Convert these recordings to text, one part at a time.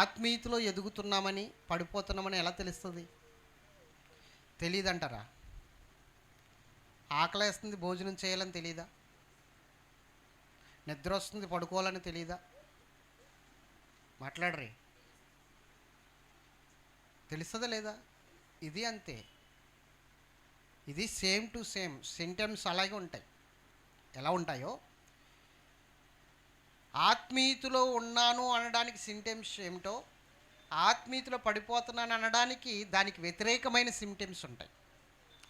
ఆత్మీయతలో ఎదుగుతున్నామని పడిపోతున్నామని ఎలా తెలుస్తుంది? తెలియదంటారా ఆకలేస్తుంది భోజనం చేయాలని తెలియదా నిద్ర వస్తుంది పడుకోవాలని తెలియదా మాట్లాడరే. తెలుస్తుందా లేదా? ఇది అంతే. ఇది సేమ్ టు సేమ్ సింటమ్స్ అలాగే ఉంటాయి. ఎలా ఉంటాయో ఆత్మీయతలో ఉన్నాను అనడానికి సింటమ్స్ ఏమిటో ఆత్మీయతలో పడిపోతున్నాను అనడానికి దానికి వ్యతిరేకమైన సింటమ్స్ ఉంటాయి.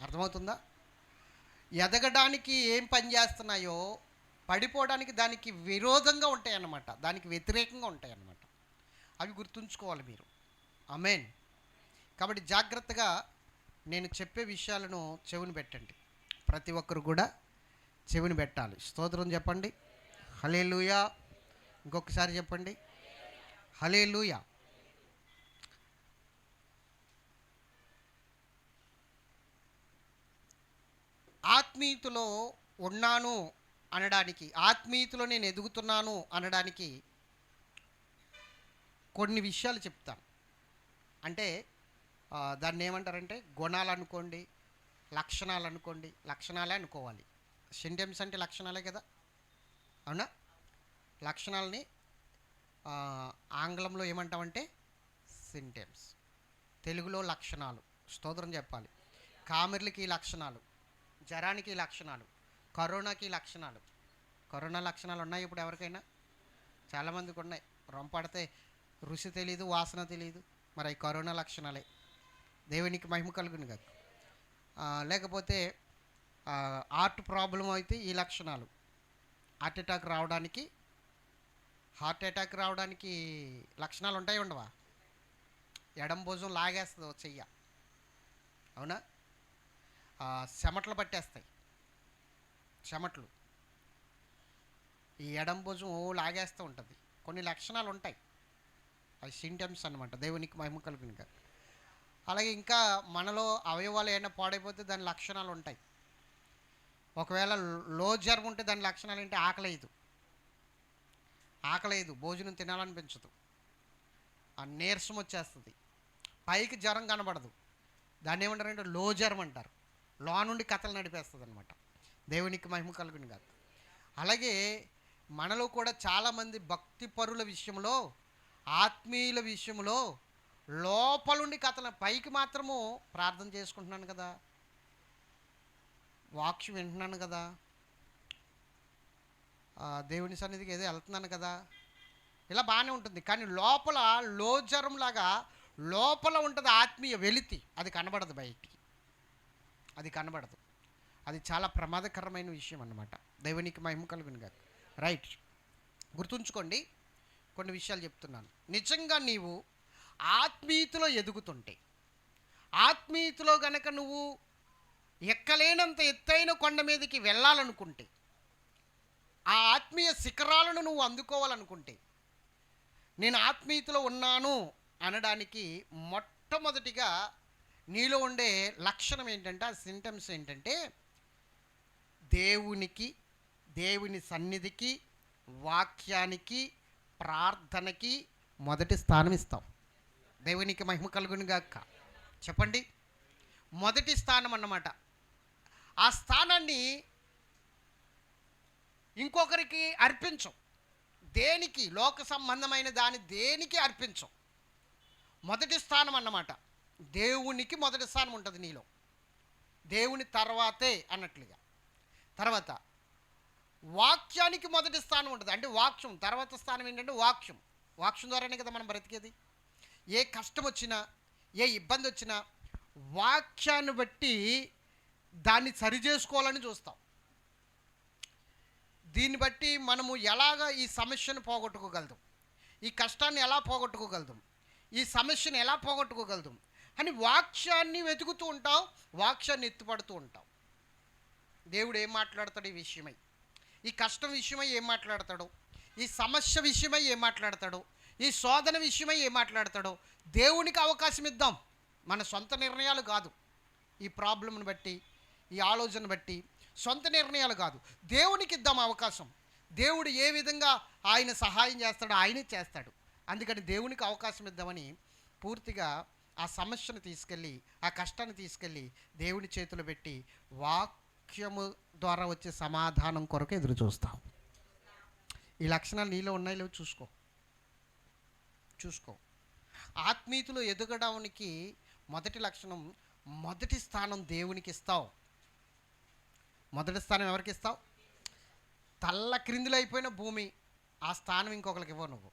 అర్థమవుతుందా? ఎదగడానికి ఏం పని చేస్తున్నాయో పడిపోవడానికి దానికి విరోధంగా ఉంటాయి అన్నమాట దానికి వ్యతిరేకంగా ఉంటాయన్నమాట. అవి గుర్తుంచుకోవాలి మీరు. అమేన్ కాబట్టి జాగ్రత్తగా నేను చెప్పే విషయాలను చెవిని పెట్టండి. ప్రతి ఒక్కరు కూడా చెవిని పెట్టాలి. స్తోత్రం చెప్పండి. హలే ఇంకొకసారి చెప్పండి. హలే ఆత్మీయతలో ఉన్నాను అనడానికి ఆత్మీయతలో నేను ఎదుగుతున్నాను అనడానికి కొన్ని విషయాలు చెప్తాను. అంటే దాన్ని ఏమంటారంటే గుణాలు అనుకోండి లక్షణాలు అనుకోండి లక్షణాలే అనుకోవాలి. సింటమ్స్ అంటే లక్షణాలే కదా. అవునా? లక్షణాలని ఆంగ్లంలో ఏమంటామంటే సింటమ్స్. తెలుగులో లక్షణాలు. స్తోత్రం చెప్పాలి. కామెర్లకి లక్షణాలు. జ్వరానికి లక్షణాలు. కరోనాకి లక్షణాలు. కరోనా లక్షణాలు ఉన్నాయి ఇప్పుడు ఎవరికైనా? చాలామందికి ఉన్నాయి. రొంపడితే రుచి తెలియదు వాసన తెలియదు మరి అవి కరోనా లక్షణాలే. దేవునికి మహిమ కలుగును కాదు లేకపోతే ఆర్ట్ హార్ట్ ప్రాబ్లం అయితే ఈ లక్షణాలు. హార్ట్ అటాక్ రావడానికి హార్ట్ అటాక్ రావడానికి లక్షణాలు ఉంటాయి ఉండవా? ఎడం భుజం లాగేస్తుంది చెయ్య. అవునా? చెమటలు పట్టేస్తాయి. చెమటలు. ఈ ఎడం భుజం ఓ లాగేస్తూ ఉంటుంది. కొన్ని లక్షణాలు ఉంటాయి. అవి సింటమ్స్ అనమాట దేవునికి మహిమ కలుగును అలాగే ఇంకా మనలో అవయవాలు ఏమైనా పాడైపోతే దాని లక్షణాలు ఉంటాయి. ఒకవేళ లో జ్వరం ఉంటే దాని లక్షణాలు ఏంటి? ఆకలేదు ఆకలేదు భోజనం తినాలనిపించదు. ఆ నీరసం వచ్చేస్తుంది. పైకి జ్వరం కనబడదు. దాన్ని ఏమంటారంటే లో జ్వరం అంటారు. లో నుండి కథలు నడిపేస్తుంది అనమాట దేవునికి మహిమ కలుగుని కాదు అలాగే మనలో కూడా చాలామంది భక్తి పరుల విషయంలో ఆత్మీయుల విషయంలో లోపలుండి కథల పైకి మాత్రము ప్రార్థన చేసుకుంటున్నాను కదా. వాక్యం వింటున్నాను కదా. దేవుని సన్నిధికి ఏదో వెళ్తున్నాను కదా. ఇలా బాగానే ఉంటుంది. కానీ లోపల లోజరం లాగా లోపల ఉంటుంది ఆత్మీయ వెలితి. అది కనబడదు బయటికి. అది కనబడదు. అది చాలా ప్రమాదకరమైన విషయం అన్నమాట. దేవునికి మహిమ కలుగును కాదు రైట్. గుర్తుంచుకోండి. కొన్ని విషయాలు చెప్తున్నాను. నిజంగా నీవు ఆత్మీయతలో ఎదుగుతుంటే ఆత్మీయతలో గనక నువ్వు ఎక్కలేనంత ఎత్తైన కొండ మీదకి వెళ్ళాలనుకుంటే ఆ ఆత్మీయ శిఖరాలను నువ్వు అందుకోవాలనుకుంటే. నేను ఆత్మీయతలో ఉన్నాను అనడానికి మొట్టమొదటిగా నీలో ఉండే లక్షణం ఏంటంటే ఆ సింటమ్స్ ఏంటంటే దేవునికి దేవుని సన్నిధికి వాక్యానికి ప్రార్థనకి మొదటి స్థానం ఇస్తాం. దేవునికి మహిమ కలుగునిగాక చెప్పండి? మొదటి స్థానం అన్నమాట. ఆ స్థానాన్ని ఇంకొకరికి అర్పించం. దేనికి? లోక సంబంధమైన దాని దేనికి అర్పించం? మొదటి స్థానం అన్నమాట. దేవునికి మొదటి స్థానం ఉంటుంది నీలో. దేవుని తర్వాతే అన్నట్లుగా. తర్వాత వాక్యానికి మొదటి స్థానం ఉంటుంది. అంటే వాక్యం. తర్వాత స్థానం ఏంటంటే వాక్యం. వాక్యం ద్వారానే కదా మనం బ్రతికేది? ఏ కష్టం వచ్చినా ఏ ఇబ్బంది వచ్చినా వాక్యాన్ని బట్టి దాన్ని సరి చేసుకోవాలని చూస్తాం. దీన్ని బట్టి మనము ఎలాగ ఈ సమస్యను పోగొట్టుకోగలుగుతాం ఈ కష్టాన్ని ఎలా పోగొట్టుకోగలుగుతాం ఈ సమస్యను ఎలా పోగొట్టుకోగలుగుతాం అని వాక్యాన్ని వెతుకుతూ ఉంటాం వాక్యాన్ని ఎత్తుపడుతూ ఉంటాం. దేవుడు ఏం మాట్లాడతాడు ఈ విషయమై? ఈ కష్టం విషయమై ఏం మాట్లాడతాడు? ఈ సమస్య విషయమై ఏం మాట్లాడతాడు? ఈ శోధన విషయమై ఏం మాట్లాడతాడో? దేవునికి అవకాశం ఇద్దాం. మన సొంత నిర్ణయాలు కాదు. ఈ ప్రాబ్లంను బట్టి ఈ ఆలోచన బట్టి సొంత నిర్ణయాలు కాదు. దేవునికి ఇద్దాం అవకాశం. దేవుడు ఏ విధంగా ఆయన సహాయం చేస్తాడో ఆయనే చేస్తాడు. అందుకని దేవునికి అవకాశం ఇద్దామని పూర్తిగా ఆ సమస్యను తీసుకెళ్ళి ఆ కష్టాన్ని తీసుకెళ్ళి దేవుని చేతులు పెట్టి వాక్యము ద్వారా వచ్చే సమాధానం కొరకు ఎదురు చూస్తాం. ఈ లక్షణాలు నీలో ఉన్నాయి లేవు చూసుకో. చూసుకో. ఆత్మీయతలో ఎదగడానికి మొదటి లక్షణం మొదటి స్థానం దేవునికి ఇస్తావు. మొదటి స్థానం ఎవరికి ఇస్తావు? తల్ల క్రిందులైపోయిన అయిపోయిన భూమి ఆ స్థానం ఇంకొకరికి ఇవ్వవు నువ్వు.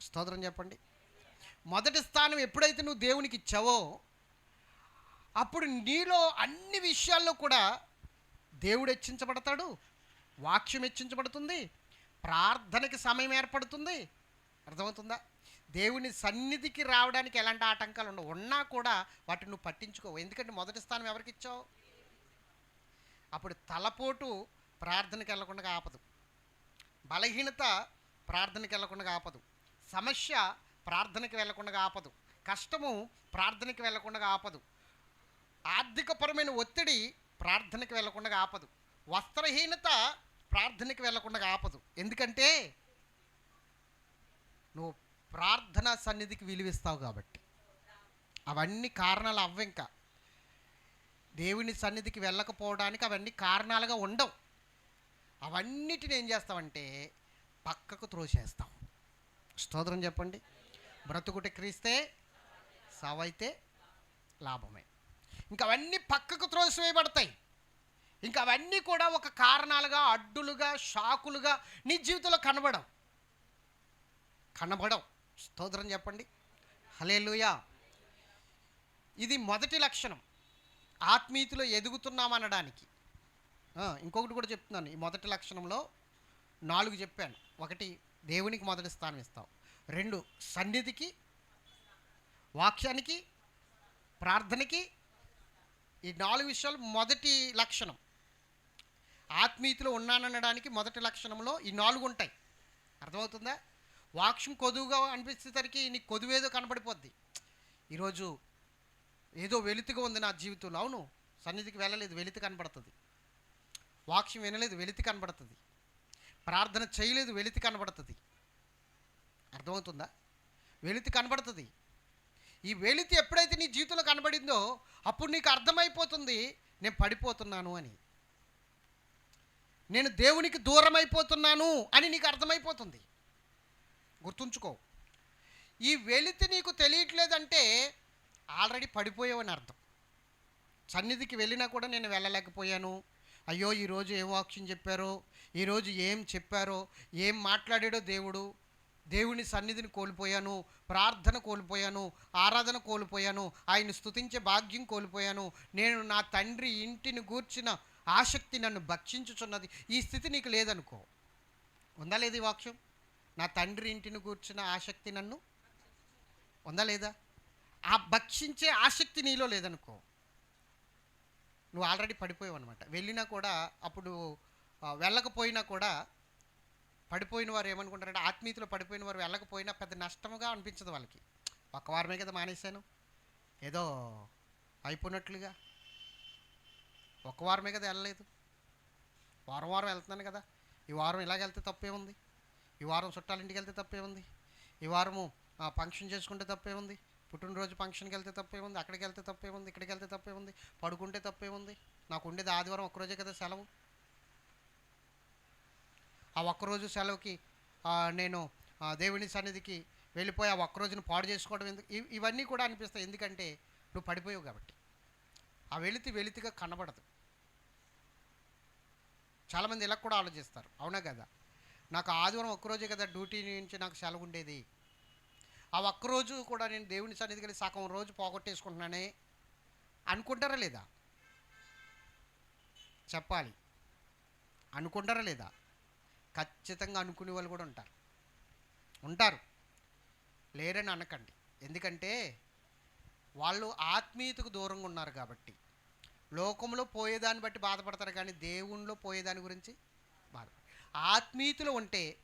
స్తోత్రం చెప్పండి. మొదటి స్థానం ఎప్పుడైతే నువ్వు దేవునికి ఇచ్చావో అప్పుడు నీలో అన్ని విషయాల్లో కూడా దేవుడు హెచ్చించబడతాడు వాక్యం హెచ్చించబడుతుంది ప్రార్థనకి సమయం ఏర్పడుతుంది. అర్థమవుతుందా? దేవుని సన్నిధికి రావడానికి ఎలాంటి ఆటంకాలు ఉండవు. ఉన్నా కూడా వాటిని నువ్వు పట్టించుకోవు. ఎందుకంటే మొదటి స్థానం ఎవరికి ఇచ్చావు? అప్పుడు తలపోటు ప్రార్థనకి వెళ్ళకుండా ఆపదు. బలహీనత ప్రార్థనకి వెళ్ళకుండా ఆపదు. సమస్య ప్రార్థనకి వెళ్ళకుండా ఆపదు. కష్టము ప్రార్థనకి వెళ్ళకుండా ఆపదు. ఆర్థికపరమైన ఒత్తిడి ప్రార్థనకి వెళ్ళకుండా ఆపదు. వస్త్రహీనత ప్రార్థనకి వెళ్ళకుండా ఆపదు. ఎందుకంటే నువ్వు ప్రార్థనా సన్నిధికి విలువిస్తావు కాబట్టి. అవన్నీ కారణాలు అవ్వింకా దేవుని సన్నిధికి వెళ్ళకపోవడానికి అవన్నీ కారణాలుగా ఉండవు. అవన్నిటిని ఏం చేస్తామంటే పక్కకు త్రోసేస్తాం. స్తోత్రం చెప్పండి. బ్రతుకుటి క్రీస్తే సావైతే లాభమే. ఇంకా అవన్నీ పక్కకు త్రోసివేయబడతాయి. ఇంకా అవన్నీ కూడా ఒక కారణాలుగా అడ్డులుగా షాకులుగా నీ జీవితంలో కనబడవు. కనబడవు. స్తోత్రం చెప్పండి. హలేలుయా ఇది మొదటి లక్షణం. ఆత్మీయతలో ఎదుగుతున్నామనడానికి ఇంకొకటి కూడా చెప్తున్నాను. ఈ మొదటి లక్షణంలో నాలుగు చెప్పాను. ఒకటి దేవునికి మొదటి స్థానం ఇస్తాం. రెండు సన్నిధికి వాక్యానికి ప్రార్థనకి ఈ నాలుగు విషయాలు మొదటి లక్షణం. ఆత్మీయతలో ఉన్నాననడానికి మొదటి లక్షణంలో ఈ నాలుగు ఉంటాయి. అర్థమవుతుందా? వాక్యం కొదువుగా అనిపించేసరికి నీకు కొదువేదో కనబడిపోద్ది ఈరోజు ఏదో వెలితిగా ఉంది నా జీవితంలో. అవును సన్నిధికి వెళ్ళలేదు వెలితి కనబడుతుంది. వాక్యం వినలేదు వెలితి కనబడుతుంది. ప్రార్థన చేయలేదు వెలితి కనబడుతుంది. అర్థమవుతుందా? వెలితి కనబడుతుంది. ఈ వెలితి ఎప్పుడైతే నీ జీవితంలో కనబడిందో అప్పుడు నీకు అర్థమైపోతుంది నేను పడిపోతున్నాను అని. నేను దేవునికి దూరం అయిపోతున్నాను అని నీకు అర్థమైపోతుంది. గుర్తుంచుకో. ఈ వెలితి నీకు తెలియట్లేదంటే ఆల్రెడీ పడిపోయావని అర్థం. సన్నిధికి వెళ్ళినా కూడా నేను వెళ్ళలేకపోయాను. అయ్యో ఈరోజు ఏం వాక్యం చెప్పారో ఈరోజు ఏం చెప్పారో ఏం మాట్లాడాడో దేవుడు. దేవుని సన్నిధిని కోల్పోయాను ప్రార్థన కోల్పోయాను ఆరాధన కోల్పోయాను ఆయన స్తుతించే భాగ్యం కోల్పోయాను. నేను నా తండ్రి ఇంటిని గూర్చిన ఆసక్తి నన్ను భక్షించుచున్నది. ఈ స్థితి నీకు లేదనుకో. ఉందా లేదు ఈ వాక్యం? నా తండ్రి ఇంటిని గూర్చిన ఆసక్తి నన్ను? ఉందా లేదా? ఆ భక్షించే ఆసక్తి నీలో లేదనుకో. నువ్వు ఆల్రెడీ పడిపోయావు అనమాట వెళ్ళినా కూడా అప్పుడు వెళ్ళకపోయినా కూడా పడిపోయిన వారు ఏమనుకుంటారంటే ఆత్మీయతలో పడిపోయిన వారు వెళ్ళకపోయినా పెద్ద నష్టముగా అనిపించదు వాళ్ళకి. ఒక వారమే కదా మానేశాను. ఏదో అయిపోయినట్లుగా. ఒక వారమే కదా వెళ్ళలేదు. వారం వారం వెళ్తున్నాను కదా. ఈ వారం ఇలాగ వెళ్తే తప్పే ఉంది ఈ వారం చుట్టాలింటికి వెళ్తే తప్పే ఉంది ఈ వారము ఆ, ఫంక్షన్ చేసుకుంటే తప్పే ఉంది పుట్టినరోజు ఫంక్షన్కి వెళ్తే తప్పే ఉంది అక్కడికి వెళ్తే తప్పే ఉంది ఇక్కడికి వెళ్తే తప్పే ఉంది పడుకుంటే తప్పే ఉంది నాకు ఉండేది ఆదివారం ఒక్కరోజే కదా సెలవు. ఆ ఒక్కరోజు సెలవుకి నేను దేవుని సన్నిధికి వెళ్ళిపోయి ఆ ఒక్కరోజును పాడు చేసుకోవడం ఎందుకు? ఇవన్నీ కూడా అనిపిస్తాయి. ఎందుకంటే నువ్వు పడిపోయావు కాబట్టి. ఆ వెలితి వెలితిగా కనబడదు. చాలామంది ఇలా కూడా ఆలోచిస్తారు. అవునా కదా? నాకు ఆదివారం ఒక్కరోజే కదా డ్యూటీ నుంచి నాకు సెలవు ఉండేది. ఆ ఒక్కరోజు కూడా నేను దేవుని సన్నిధికి వెళ్ళి సగం రోజు పోగొట్టేసుకుంటున్నానే అనుకుంటారా లేదా? చెప్పాలి. అనుకుంటారా లేదా? ఖచ్చితంగా అనుకునే వాళ్ళు కూడా ఉంటారు. ఉంటారు. లేరని అనకండి. ఎందుకంటే వాళ్ళు ఆత్మీయతకు దూరంగా ఉన్నారు కాబట్టి. లోకంలో పోయేదాన్ని బట్టి బాధపడతారు కానీ దేవునిలో పోయేదాని గురించి బాధపడతారు. ఆత్మీయతలో ఉంటే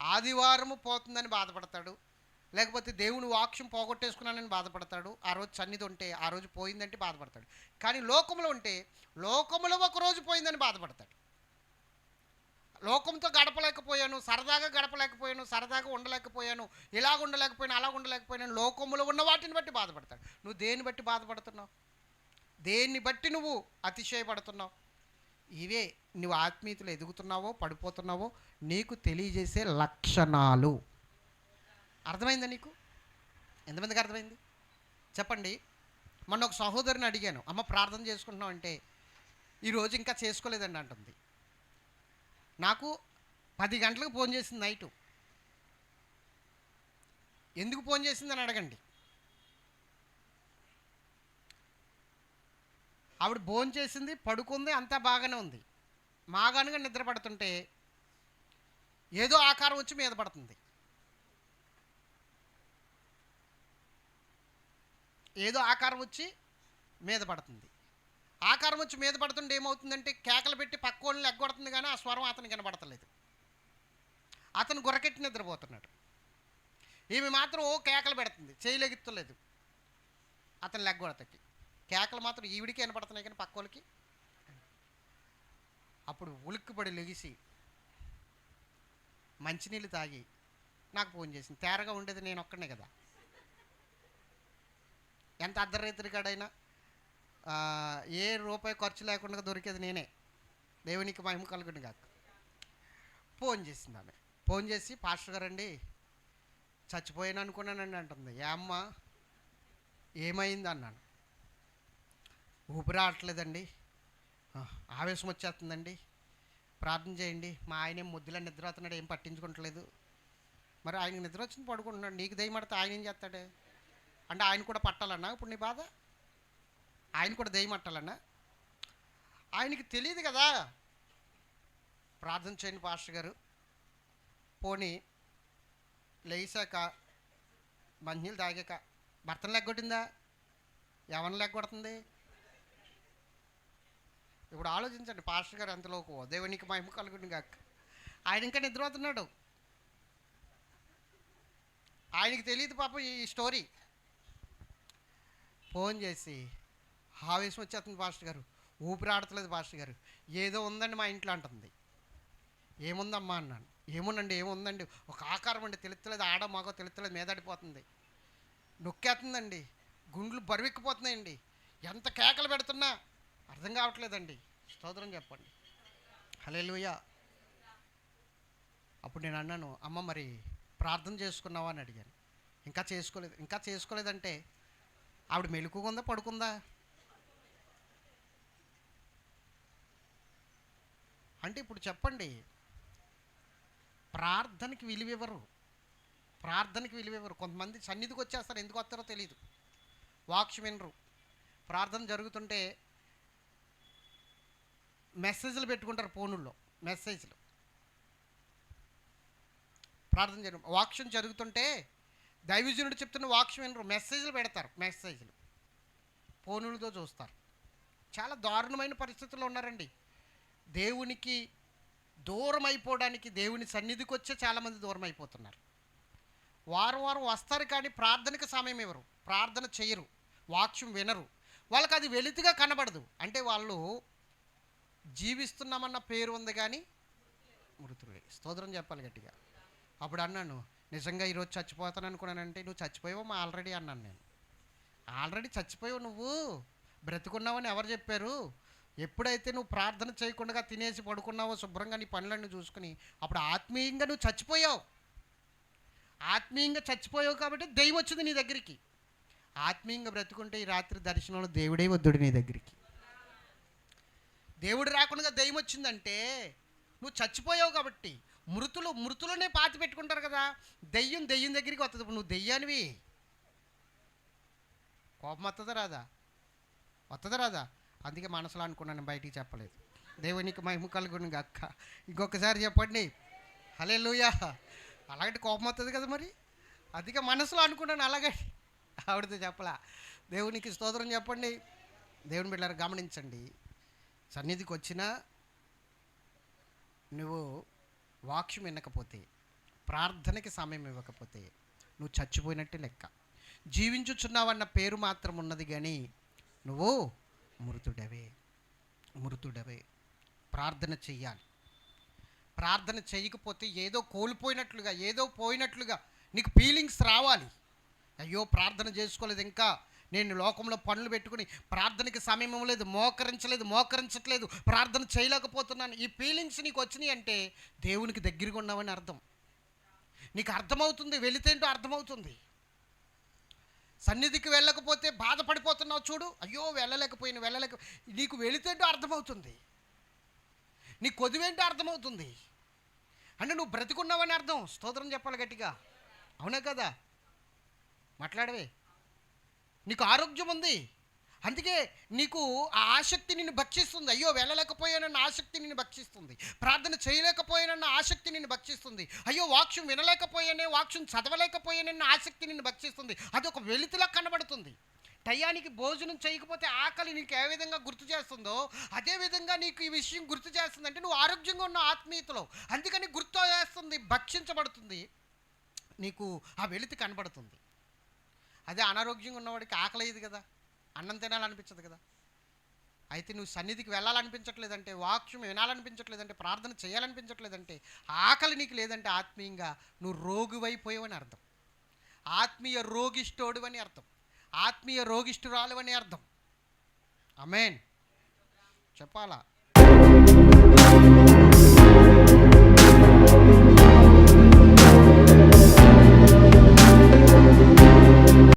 ఆదివారము పోతుందని బాధపడతాడు. లేకపోతే దేవుని వాక్యం పోగొట్టేసుకున్నానని బాధపడతాడు ఆ రోజు సన్నిధి ఉంటే ఆ రోజు పోయిందంటే బాధపడతాడు. కానీ లోకంలో ఉంటే లోకంలో ఒక రోజు పోయిందని బాధపడతాడు. లోకంతో గడపలేకపోయాను సరదాగా గడపలేకపోయాను సరదాగా ఉండలేకపోయాను ఇలాగ ఉండలేకపోయాను అలాగ ఉండలేకపోయాను లోకములో ఉన్న వాటిని బట్టి బాధపడతాడు. నువ్వు దేన్ని బట్టి బాధపడుతున్నావు? దేన్ని బట్టి నువ్వు అతిశయపడుతున్నావు? ఇవే నువ్వు ఆత్మీయతలు ఎదుగుతున్నావో పడిపోతున్నావో నీకు తెలియజేసే లక్షణాలు. అర్థమైందా నీకు? ఎంతమందికి అర్థమైంది? చెప్పండి. మొన్న ఒక సహోదరిని అడిగాను అమ్మ ప్రార్థన చేసుకుంటున్నాం అంటే ఈరోజు ఇంకా చేసుకోలేదండి అంటుంది. నాకు పది గంటలకు ఫోన్ చేసింది నైటు. ఎందుకు ఫోన్ చేసిందని అడగండి. ఆవిడ భోజనం చేసింది పడుకుంది అంతా బాగానే ఉంది. మాగానుగా నిద్ర పడుతుంటే ఏదో ఆకారం వచ్చి మీద పడుతుంది. ఏదో ఆకారం వచ్చి మీద పడుతుంది. ఆకారం వచ్చి మీద పడుతుంటే ఏమవుతుందంటే కేకలు పెట్టి పక్క వాళ్ళని ఎగ్గొడుతుంది కానీ ఆ స్వరం అతను కనబడతలేదు అతను గురకెట్టి నిద్రపోతున్నాడు. ఈమె మాత్రం ఓ కేకలు పెడుతుంది. చేయలేగిత్తలేదు అతను లెగ్గొడతకి. కేకలు మాత్రం ఈవిడికి వినపడుతున్నాయి కానీ పక్క వాళ్ళకి అప్పుడు ఉలిక్కిపడి లెగిసి మంచినీళ్ళు తాగి నాకు ఫోన్ చేసింది. తేరగా ఉండేది నేను ఒక్కనే కదా. ఎంత అర్ధరైతుడికాడైనా ఏ రూపాయి ఖర్చు లేకుండా దొరికేది నేనే. దేవునికి మహిమ కలుగుని కాక ఫోన్ చేసింది ఆమె. ఫోన్ చేసి పాస్టర్ గారండి చచ్చిపోయాను అనుకున్నానండి అంటుంది. ఏ అమ్మ ఏమైంది అన్నాను ఊపిరి ఆడట్లేదండి. ఆవేశం వచ్చేస్తుందండి. ప్రార్థన చేయండి. మా ఆయన ఏం నిద్ర అవుతున్నాడు ఏం పట్టించుకోవట్లేదు మరి ఆయనకి నిద్ర వచ్చింది పడుకుంటున్నాడు. నీకు దయమడితే ఆయన ఏం చేస్తాడే? అంటే ఆయన కూడా పట్టాలన్నా? ఇప్పుడు నీ బాధ? ఆయన కూడా దయమట్టాలన్నా ఆయనకి తెలియదు కదా? ప్రార్థన చేయండి పాస్టర్ గారు. పోనీ లేచాక మంచినీళ్ళు తాగాక భర్తను లెగ్గొట్టిందా? ఎవరిని లెగ్గొడుతుంది? ఇప్పుడు ఆలోచించండి పాస్టర్ గారు ఎంతలోకు దేవునికి మహిమ కలుగుని కాక ఆయన ఇంకా నిద్రపోతున్నాడు. ఆయనకి తెలియదు పాపం ఈ స్టోరీ. ఫోన్ చేసి ఆవేశం వచ్చేస్తుంది పాస్టర్ గారు ఊపిరి ఆడతలేదు పాస్టర్ గారు ఏదో ఉందండి మా ఇంట్లో అంటుంది. ఏముందమ్మా అన్నాను. ఏముందండి ఏముందండి ఒక ఆకారం అండి తెలుస్తలేదు ఆడ మగో తెలుస్తలేదు మీదడిపోతుంది నొక్కేస్తుందండి గుండ్లు బరువెక్కిపోతున్నాయండి ఎంత కేకలు పెడుతున్నా అర్థం కావట్లేదండి. స్తోత్రం చెప్పండి. హల్లెలూయా. అప్పుడు నేను అన్నాను అమ్మ మరి ప్రార్థన చేసుకున్నావా అని అడిగాను. ఇంకా చేసుకోలేదు ఇంకా చేసుకోలేదంటే ఆవిడ మెలుకుందా ఉందా పడుకుందా? అంటే ఇప్పుడు చెప్పండి ప్రార్థనకి విలువివ్వరు ప్రార్థనకి విలువివ్వరు కొంతమంది సన్నిధికి వచ్చేస్తారు ఎందుకు వస్తారో తెలియదు వాక్స్ వినరు. ప్రార్థన జరుగుతుంటే మెసేజ్లు పెట్టుకుంటారు ఫోనుల్లో మెసేజ్లు. ప్రార్థన జరుగు వాక్యం జరుగుతుంటే దైవజనుడు చెప్తున్న వాక్యం వినరు. మెసేజ్లు పెడతారు. మెసేజ్లు. ఫోనులతో చూస్తారు. చాలా దారుణమైన పరిస్థితుల్లో ఉన్నారండి. దేవునికి దూరం అయిపోవడానికి దేవుని సన్నిధికి వచ్చే చాలామంది దూరం అయిపోతున్నారు వారం వారం వస్తారు కానీ ప్రార్థనకి సమయం ఇవ్వరు. ప్రార్థన చేయరు. వాక్యం వినరు. వాళ్ళకి అది వెలితిగా కనబడదు. అంటే వాళ్ళు జీవిస్తున్నామన్న పేరు ఉంది కానీ మృతులే. స్తోత్రం చెప్పాలి గట్టిగా. అప్పుడు అన్నాను నిజంగా ఈరోజు చచ్చిపోతాను అనుకున్నానంటే నువ్వు చచ్చిపోయావమ్మా ఆల్రెడీ అన్నాను నేను. ఆల్రెడీ చచ్చిపోయావు నువ్వు? బ్రతుకున్నావని ఎవరు చెప్పారు? ఎప్పుడైతే నువ్వు ప్రార్థన చేయకుండా తినేసి పడుకున్నావో శుభ్రంగా నీ పనులన్నీ చూసుకుని అప్పుడు ఆత్మీయంగా నువ్వు చచ్చిపోయావు. ఆత్మీయంగా చచ్చిపోయావు కాబట్టి దెయ్యం వచ్చింది నీ దగ్గరికి. ఆత్మీయంగా బ్రతుకుంటే ఈ రాత్రి దర్శనంలో దేవుడే వద్దుడు నీ దగ్గరికి. దేవుడు రాకుండా దెయ్యం వచ్చిందంటే నువ్వు చచ్చిపోయావు కాబట్టి మృతులు మృతులనే పాతి పెట్టుకుంటారు కదా. దెయ్యం దెయ్యం దగ్గరికి వస్తుంది ఇప్పుడు నువ్వు దెయ్యానివి. కోపం వస్తుందా రాదా? వస్తుందా రాదా? అందుకే మనసులో అనుకున్నాను బయటికి చెప్పలేదు. దేవునికి మహిమ కలుగుని అక్క ఇంకొకసారి చెప్పండి. హలే లూయా అలాగంటే కోపం వస్తుంది కదా మరి. అందుకే మనసులో అనుకున్నాను అలాగే. ఆవిడతో చెప్పలా. దేవునికి స్తోత్రం చెప్పండి. దేవుని బిడ్డారు గమనించండి. సన్నిధికి వచ్చినా నువ్వు వాక్యం వినకపోతే ప్రార్థనకి సమయం ఇవ్వకపోతే నువ్వు చచ్చిపోయినట్టే లెక్క. జీవించుచున్నావన్న పేరు మాత్రం ఉన్నది కానీ నువ్వు మృతుడవే మృతుడవే. ప్రార్థన చెయ్యాలి. ప్రార్థన చేయకపోతే ఏదో కోల్పోయినట్లుగా ఏదో పోయినట్లుగా నీకు ఫీలింగ్స్ రావాలి. అయ్యో ప్రార్థన చేసుకోలేదు ఇంకా. నేను లోకంలో పనులు పెట్టుకుని ప్రార్థనకి సమయం లేదు మోకరించలేదు మోకరించట్లేదు ప్రార్థన చేయలేకపోతున్నాను. ఈ ఫీలింగ్స్ నీకు వచ్చినాయి అంటే దేవునికి దగ్గరగా ఉన్నావని అర్థం. నీకు అర్థమవుతుంది వెళితేంటో అర్థమవుతుంది. సన్నిధికి వెళ్ళకపోతే బాధపడిపోతున్నావు చూడు. అయ్యో వెళ్ళలేకపోయిన వెళ్ళలేక నీకు వెళితేంటో అర్థమవుతుంది. నీ కొదివేంటో అర్థమవుతుంది. అంటే నువ్వు బ్రతికున్నావని అర్థం. స్తోత్రం చెప్పాలి గట్టిగా. అవునా కదా? మాట్లాడవే. నీకు ఆరోగ్యం ఉంది. అందుకే నీకు ఆ ఆసక్తి నిన్ను భక్షిస్తుంది. అయ్యో వెళ్ళలేకపోయానన్న ఆసక్తి నిన్ను భక్షిస్తుంది. ప్రార్థన చేయలేకపోయానన్న ఆసక్తి నిన్ను భక్షిస్తుంది. అయ్యో వాక్యం వినలేకపోయానే వాక్యం చదవలేకపోయానన్న ఆసక్తి నిన్ను భక్షిస్తుంది. అదొక వెలితిలా కనబడుతుంది. టయానికి భోజనం చేయకపోతే ఆకలి నీకు ఏ విధంగా గుర్తు చేస్తుందో అదే విధంగా నీకు ఈ విషయం గుర్తు చేస్తుంది అంటే నువ్వు ఆరోగ్యంగా ఉన్న ఆత్మీయతలో. అందుకని గుర్తు చేస్తుంది భక్షించబడుతుంది. నీకు ఆ వెలితి కనబడుతుంది. అదే అనారోగ్యంగా ఉన్నవాడికి ఆకలేదు కదా. అన్నం తినాలనిపించదు కదా. అయితే నువ్వు సన్నిధికి వెళ్ళాలనిపించట్లేదంటే వాక్యం వినాలనిపించట్లేదంటే ప్రార్థన చేయాలనిపించట్లేదంటే ఆకలి నీకు లేదంటే ఆత్మీయంగా నువ్వు రోగివైపోయావని అర్థం. ఆత్మీయ రోగిష్టోడు అని అర్థం. ఆత్మీయ రోగిష్ఠురాలు అని అర్థం. అమేన్ చెప్పాలా?